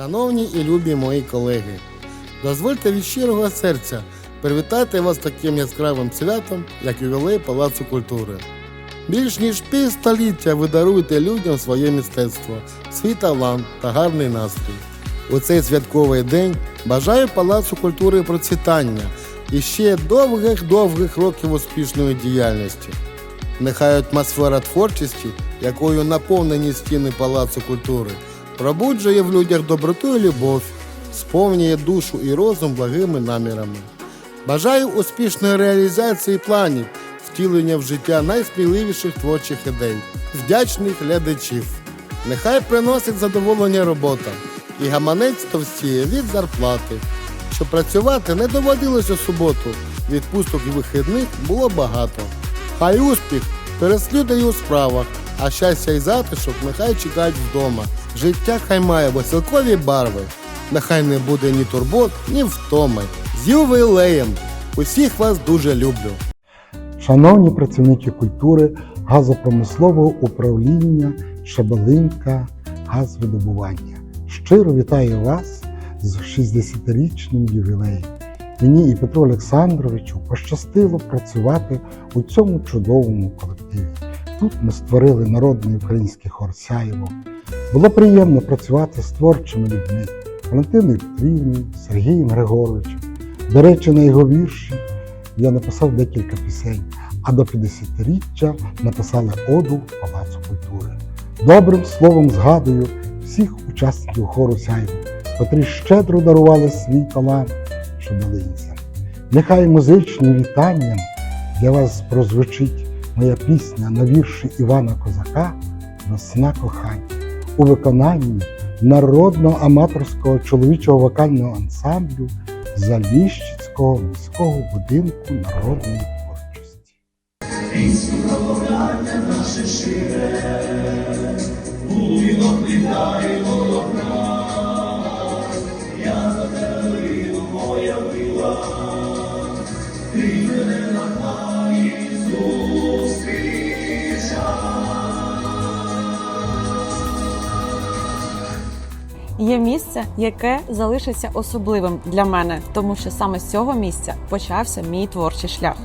Шановні і любі мої колеги, дозвольте від щирого серця привітати вас таким яскравим святом, як ювілей Палацу культури. Більш ніж півстоліття ви даруєте людям своє мистецтво, свій талант та гарний настрій. У цей святковий день бажаю Палацу культури процвітання і ще довгих-довгих років успішної діяльності. Нехай атмосфера творчості, якою наповнені стіни Палацу культури, пробуджує в людях доброту і любов, сповнює душу і розум благими намірами. Бажаю успішної реалізації планів, втілення в життя найсміливіших творчих ідей, вдячних глядачів. Нехай приносить задоволення робота і гаманець товстіє від зарплати. Щоб працювати не доводилось у суботу, відпусток і вихідних було багато. Хай успіх переслідує у справах, а щастя і затишок нехай чекають вдома. Життя хай має веселкові барви, нехай не буде ні турбот, ні втоми. З ювілеєм! Усіх вас дуже люблю. Шановні працівники культури газопромислового управління Шабалинка газвидобування. Щиро вітаю вас з 60-річним ювілеєм. Мені і Петру Олександровичу пощастило працювати у цьому чудовому колективі. Тут ми створили народний український хор Сяєво. Було приємно працювати з творчими людьми Валентиною Петрівною, Сергієм Григоровичем. До речі, на його вірші я написав декілька пісень, а до 50-річчя написали оду Палацу культури. Добрим словом згадую всіх учасників хору Сяйво, котрі щедро дарували свій талант шабалинцям. Нехай музичним вітанням для вас прозвучить моя пісня на вірші Івана Козака Весна кохання. У виконанні народного аматорського чоловічого вокального ансамблю Заліщицького міського будинку народної творчості. Є місце, яке залишиться особливим для мене, тому що саме з цього місця почався мій творчий шлях.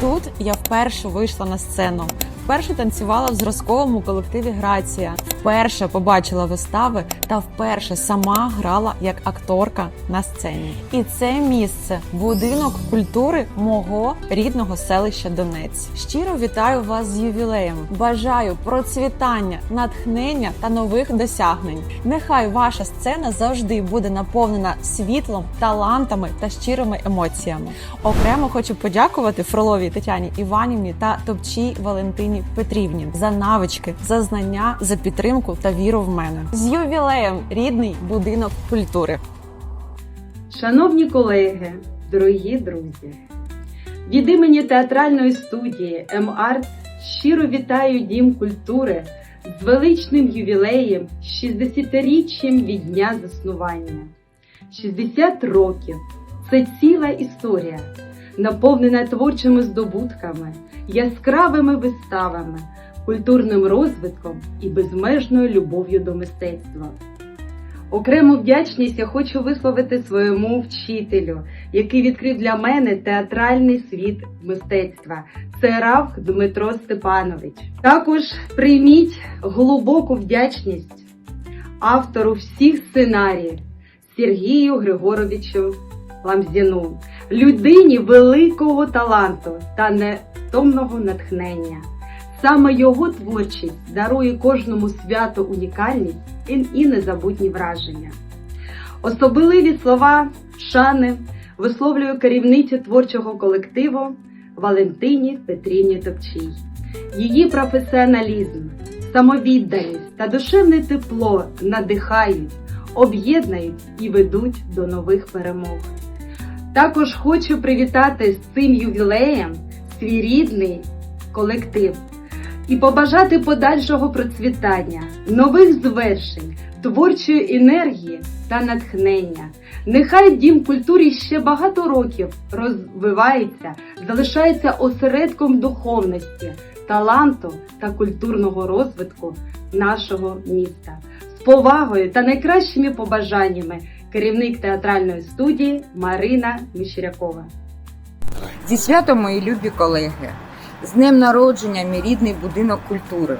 Тут я вперше вийшла на сцену, вперше танцювала в зразковому колективі Грація, вперше побачила вистави та вперше сама грала як акторка на сцені. І це місце будинок культури мого рідного селища Донець. Щиро вітаю вас з ювілеєм. Бажаю процвітання, натхнення та нових досягнень. Нехай ваша сцена завжди буде наповнена світлом, талантами та щирими емоціями. Окремо хочу подякувати Фроловій Тетяні Іванівні та Топчій Валентині Петрівні за навички, за знання, за підтримку та віру в мене. З ювілеєм рідний будинок культури. Шановні колеги, дорогі друзі, від імені театральної студії М-Арт щиро вітаю Дім культури з величним ювілеєм 60-річчям від дня заснування. 60 років це ціла історія, наповнена творчими здобутками, яскравими виставами, культурним розвитком і безмежною любов'ю до мистецтва. Окрему вдячність я хочу висловити своєму вчителю, який відкрив для мене театральний світ мистецтва. Це Равх Дмитро Степанович. Також прийміть глибоку вдячність автору всіх сценаріїв Сергію Григоровичу Ламзіну, людині великого таланту та невтомного натхнення. Саме його творчість дарує кожному святу унікальність і- і незабутні враження. Особливі слова шани висловлює керівниця творчого колективу Валентині Петрівні Топчій. Її професіоналізм, самовідданість та душевне тепло надихають, об'єднають і ведуть до нових перемог. Також хочу привітати з цим ювілеєм свій рідний колектив і побажати подальшого процвітання, нових звершень, творчої енергії та натхнення. Нехай дім культури ще багато років розвивається, залишається осередком духовності, таланту та культурного розвитку нашого міста. З повагою та найкращими побажаннями керівник театральної студії Марина Міщрякова. Зі святом, мої любі колеги, з днем народження, мій рідний будинок культури.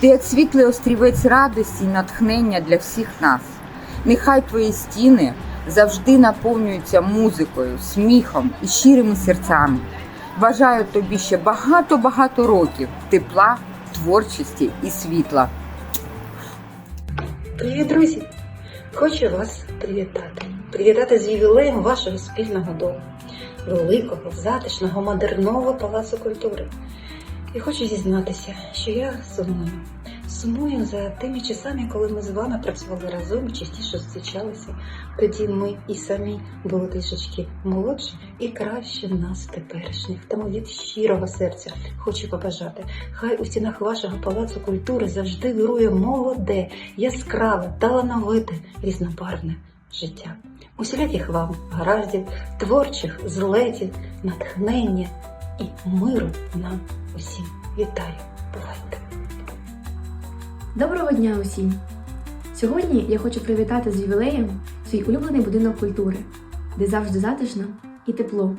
Ти як світлий острівець радості і натхнення для всіх нас. Нехай твої стіни завжди наповнюються музикою, сміхом і щирими серцями. Бажаю тобі ще багато-багато років тепла, творчості і світла. Привіт, друзі! Хочу вас привітати. Привітати з ювілеєм вашого спільного дому, великого, затишного, модерного палацу культури. І хочу зізнатися, що я сумую. Сумую за тими часами, коли ми з вами працювали разом частіше зустрічалися. Тоді ми і самі були трішечки молодші і краще нас теперішніх. Тому від щирого серця хочу побажати. Хай у стінах вашого палацу культури завжди вирує молоде, яскраве, талановите, різнобарвне життя. Усіляких вам гараздів, творчих злетів, натхнення і миру нам усім. Вітаю! Бувайте! Доброго дня усім! Сьогодні я хочу привітати з ювілеєм свій улюблений будинок культури, де завжди затишно і тепло,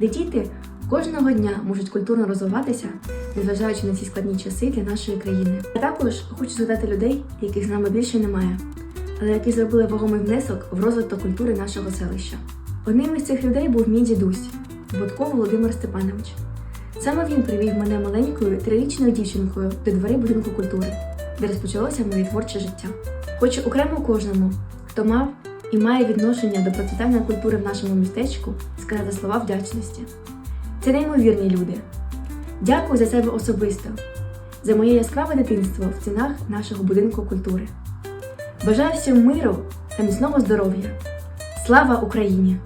де діти кожного дня можуть культурно розвиватися, незважаючи на ці складні часи для нашої країни. А також хочу згадати людей, яких з нами більше немає, але які зробили вагомий внесок в розвиток культури нашого селища. Одним із цих людей був мій дідусь Бодко Володимир Степанович. Саме він привів мене маленькою трирічною дівчинкою до дверей будинку культури де розпочалося моє творче життя. Хочу окремо кожному, хто мав і має відношення до процвітання культури в нашому містечку, сказати слова вдячності. Це неймовірні люди. Дякую за себе особисто, за моє яскраве дитинство в стінах нашого будинку культури. Бажаю всім миру та міцного здоров'я. Слава Україні!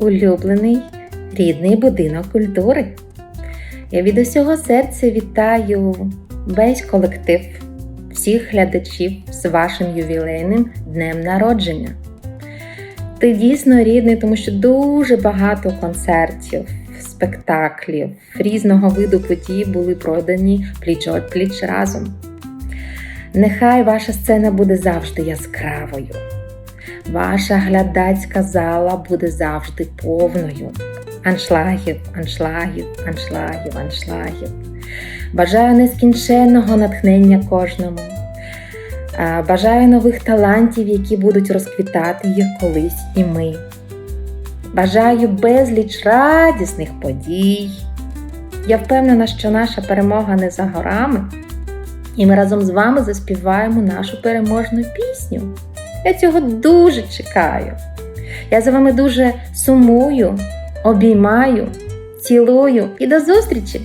Улюблений рідний будинок культури. Я від усього серця вітаю весь колектив, всіх глядачів з вашим ювілейним днем народження. Ти дійсно рідний, тому що дуже багато концертів, спектаклів, різного виду подій були продані пліч пліч разом. Нехай ваша сцена буде завжди яскравою. Ваша глядацька зала буде завжди повною. Аншлагів, аншлагів, аншлагів, аншлагів. Бажаю нескінченного натхнення кожному. Бажаю нових талантів, які будуть розквітати як колись і ми. Бажаю безліч радісних подій. Я впевнена, що наша перемога не за горами, і ми разом з вами заспіваємо нашу переможну пісню. Я цього дуже чекаю. Я за вами дуже сумую, обіймаю, цілую і до зустрічі!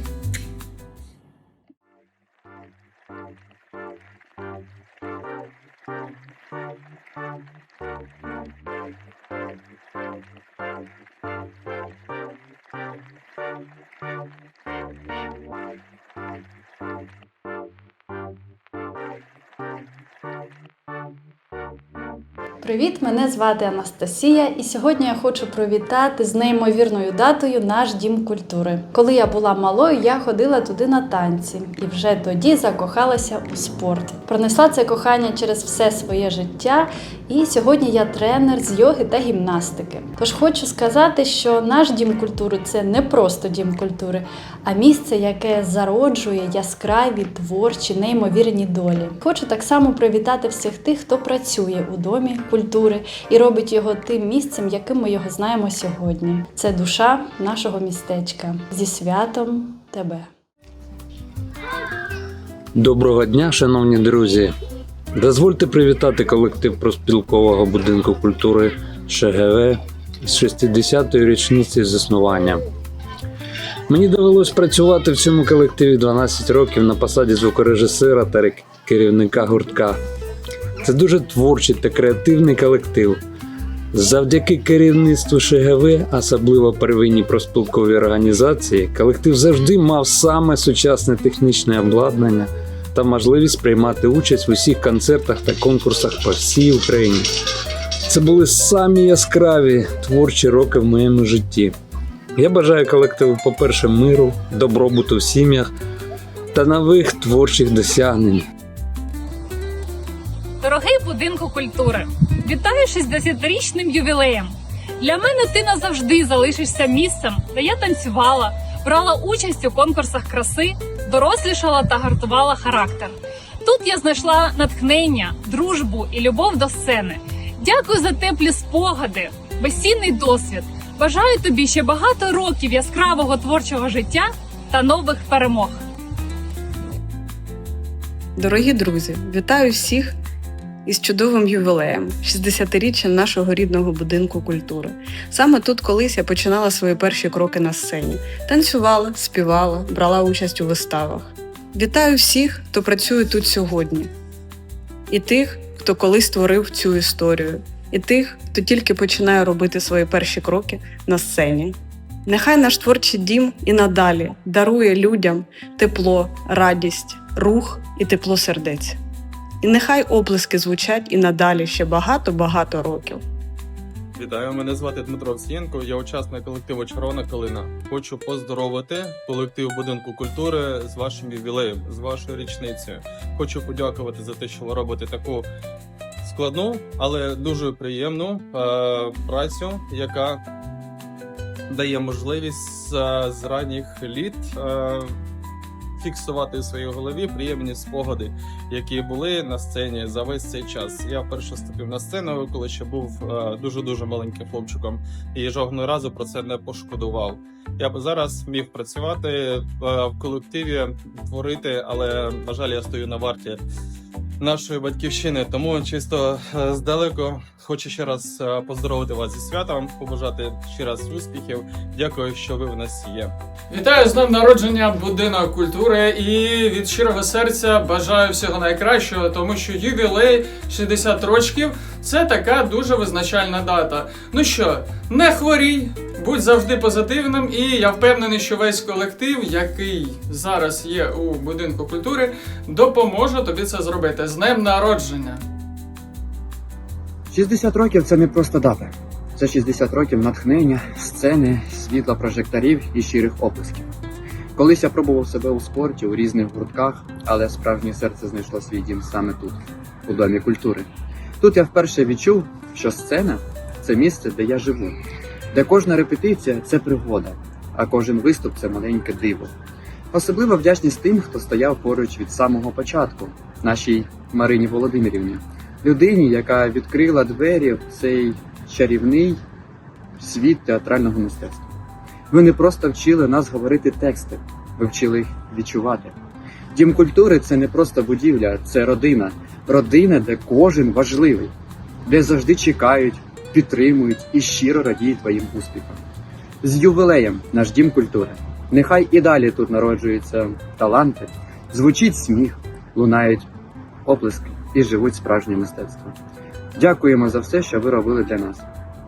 Привіт, мене звати Анастасія, і сьогодні я хочу привітати з неймовірною датою наш дім культури. Коли я була малою, я ходила туди на танці і вже тоді закохалася у спорт. Пронесла це кохання через все своє життя, і сьогодні я тренер з йоги та гімнастики. Тож хочу сказати, що наш дім культури це не просто дім культури, а місце, яке зароджує яскраві, творчі, неймовірні долі. Хочу так само привітати всіх тих, хто працює у домі і робить його тим місцем, яким ми його знаємо сьогодні. Це душа нашого містечка. Зі святом тебе. Доброго дня, шановні друзі! Дозвольте привітати колектив проспілкового будинку культури ШГВ з 60-ї річниці заснування. Мені довелось працювати в цьому колективі 12 років на посаді звукорежисера та керівника гуртка. Це дуже творчий та креативний колектив. Завдяки керівництву ШГВ, особливо первинній проспілковій організації, колектив завжди мав саме сучасне технічне обладнання та можливість приймати участь в усіх концертах та конкурсах по всій Україні. Це були самі яскраві творчі роки в моєму житті. Я бажаю колективу, по-перше, миру, добробуту в сім'ях та нових творчих досягнень. Будинку культури, вітаю 60-річним ювілеєм. Для мене ти назавжди залишишся місцем, де я танцювала, брала участь у конкурсах краси, дорослішала та гартувала характер. Тут я знайшла натхнення, дружбу і любов до сцени. Дякую за теплі спогади, безцінний досвід. Бажаю тобі ще багато років яскравого творчого життя та нових перемог. Дорогі друзі, вітаю всіх із чудовим ювілеєм 60-річчя нашого рідного будинку культури. Саме тут колись я починала свої перші кроки на сцені, танцювала, співала, брала участь у виставах. Вітаю всіх, хто працює тут сьогодні, і тих, хто колись створив цю історію, і тих, хто тільки починає робити свої перші кроки на сцені. Нехай наш творчий дім і надалі дарує людям тепло, радість, рух і тепло сердець. І нехай оплески звучать і надалі ще багато-багато років. Вітаю, мене звати Дмитро Овсієнко, я учасник колективу Червона Калина. Хочу поздоровити колектив будинку культури з вашим ювілеєм, з вашою річницею. Хочу подякувати за те, що ви робите таку складну, але дуже приємну е, працю, яка дає можливість е, з ранніх літ е, фіксувати в своїй голові приємні спогади, які були на сцені за весь цей час. Я вперше ступив на сцену, коли ще був дуже дуже маленьким хлопчиком, і жодного разу про це не пошкодував. Я б зараз міг працювати е, в колективі, творити, але на жаль, я стою на варті нашої батьківщини. Тому чисто е, здалеку хочу ще раз е, поздоровити вас зі святом, побажати ще раз успіхів. Дякую, що ви в нас є. Вітаю з днем народження будинок культури і від щирого серця бажаю всього найкращого, тому що ювілей 60 років це така дуже визначальна дата. Ну що, не хворій, будь завжди позитивним, і я впевнений, що весь колектив, який зараз є у будинку культури, допоможе тобі це зробити. З днем народження! 60 років це не просто дата. Це 60 років натхнення, сцени, світла прожекторів і щирих оплесків. Колись я пробував себе у спорті у різних гуртках, але справжнє серце знайшло свій дім саме тут, у домі культури. Тут я вперше відчув, що сцена це місце, де я живу, де кожна репетиція це пригода, а кожен виступ це маленьке диво. Особлива вдячність тим, хто стояв поруч від самого початку, нашій Марині Володимирівні, людині, яка відкрила двері в цей чарівний світ театрального мистецтва. Ви не просто вчили нас говорити тексти, ви вчили їх відчувати. Дім культури це не просто будівля, це родина. Родина, де кожен важливий, де завжди чекають, підтримують і щиро радіють твоїм успіхам. З ювілеєм наш дім культури. Нехай і далі тут народжуються таланти, звучить сміх, лунають оплески і живуть справжнє мистецтво. Дякуємо за все, що ви робили для нас.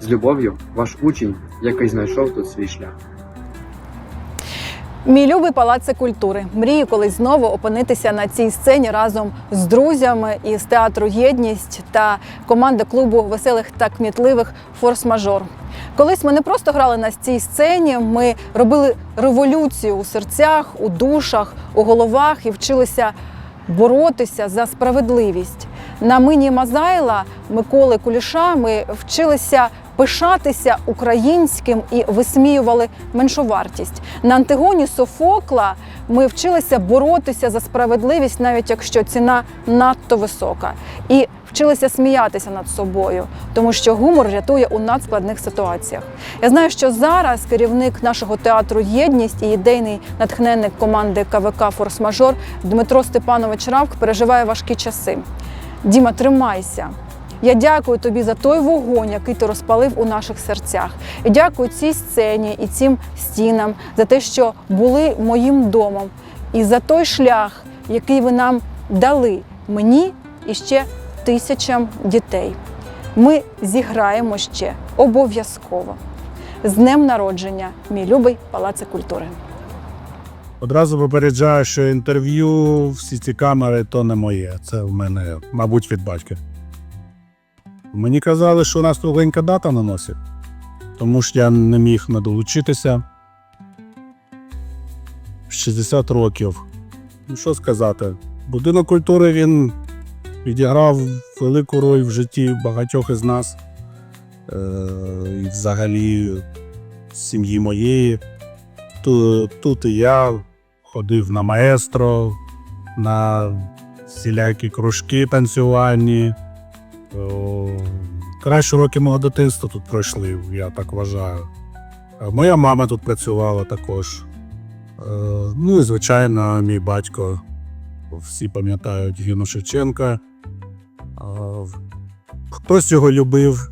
З любов'ю, ваш учень, який знайшов тут свій шлях. Мій любий палац культури. Мрію колись знову опинитися на цій сцені разом з друзями із театру Єдність та команди клубу веселих та кмітливих Форс-мажор. Колись ми не просто грали на цій сцені, ми робили революцію у серцях, у душах, у головах і вчилися боротися за справедливість. На мині Мазайла Миколи Куліша ми вчилися пишатися українським і висміювали меншовартість. На Антигоні Софокла ми вчилися боротися за справедливість, навіть якщо ціна надто висока. І вчилися сміятися над собою, тому що гумор рятує у надскладних ситуаціях. Я знаю, що зараз керівник нашого театру Єдність і ідейний натхненник команди КВК Форс-Мажор Дмитро Степанович Равк переживає важкі часи. Діма, тримайся. Я дякую тобі за той вогонь, який ти розпалив у наших серцях. І дякую цій сцені і цим стінам за те, що були моїм домом, і за той шлях, який ви нам дали мені і ще тисячам дітей. Ми зіграємо ще обов'язково. З днем народження, мій любий Палаце культури. Одразу попереджаю, що інтерв'ю, всі ці камери то не моє. Це в мене, мабуть, від батька. Мені казали, що у нас кругленька дата на носі, тому що я не міг не долучитися. 60 років. Ну, що сказати, будинок культури він відіграв велику роль в житті багатьох із нас, е- і взагалі сім'ї моєї. Тут, тут і я ходив на маестро, на всілякі кружки танцювальні. Кращі роки мого дитинства тут пройшли, я так вважаю. Моя мама тут працювала також. Е, Ну і, звичайно, мій батько. Всі пам'ятають Гіну Шевченка. Хтось його любив,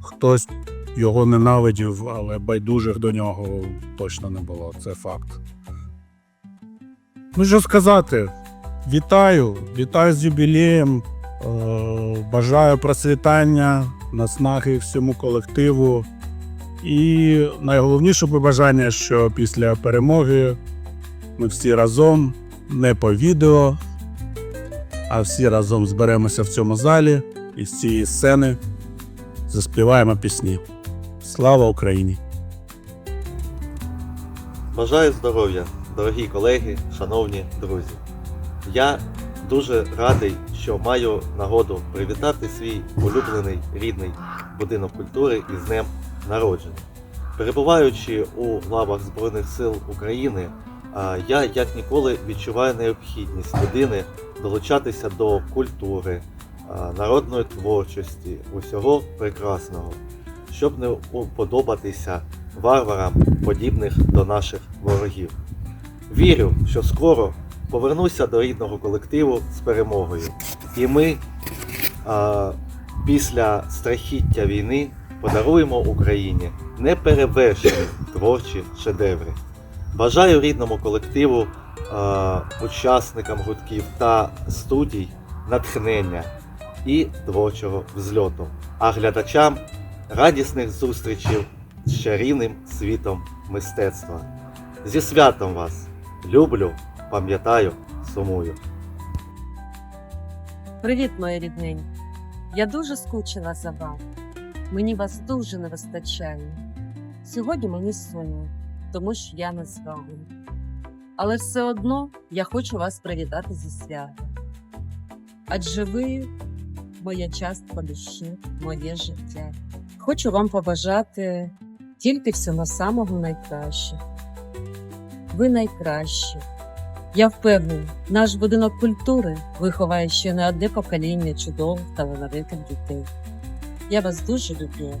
хтось його ненавидів, але байдужих до нього точно не було. Це факт. Ну, що сказати, вітаю, вітаю з юбілеєм. Е, Бажаю процвітання, наснаги всьому колективу. І найголовніше побажання, що після перемоги ми всі разом, не по відео, а всі разом зберемося в цьому залі і з цієї сцени заспіваємо пісні. Слава Україні! Бажаю здоров'я, дорогі колеги, шановні друзі. Я дуже радий, що маю нагоду привітати свій улюблений рідний будинок культури із днем народження. Перебуваючи у лавах Збройних сил України, я як ніколи відчуваю необхідність людини долучатися до культури, народної творчості, усього прекрасного, щоб не уподобатися варварам, подібних до наших ворогів. Вірю, що скоро повернуся до рідного колективу з перемогою. І ми а, після страхіття війни подаруємо Україні неперевершені творчі шедеври. Бажаю рідному колективу, учасникам гуртків та студій натхнення і творчого взльоту, а глядачам радісних зустрічей з чарівним світом мистецтва. Зі святом вас! Люблю, пам'ятаю, сумую. Привіт, мої рідненькі. Я дуже скучила за вами. Мені вас дуже не вистачає. Сьогодні мені сумно, тому що я не з вами. Але все одно я хочу вас привітати зі святом. Адже ви моя частка душі, моє життя. Хочу вам побажати тільки всього самого найкраще. Ви найкращі. Я впевнений, наш будинок культури виховає ще не одне покоління чудових талановитих дітей. Я вас дуже люблю.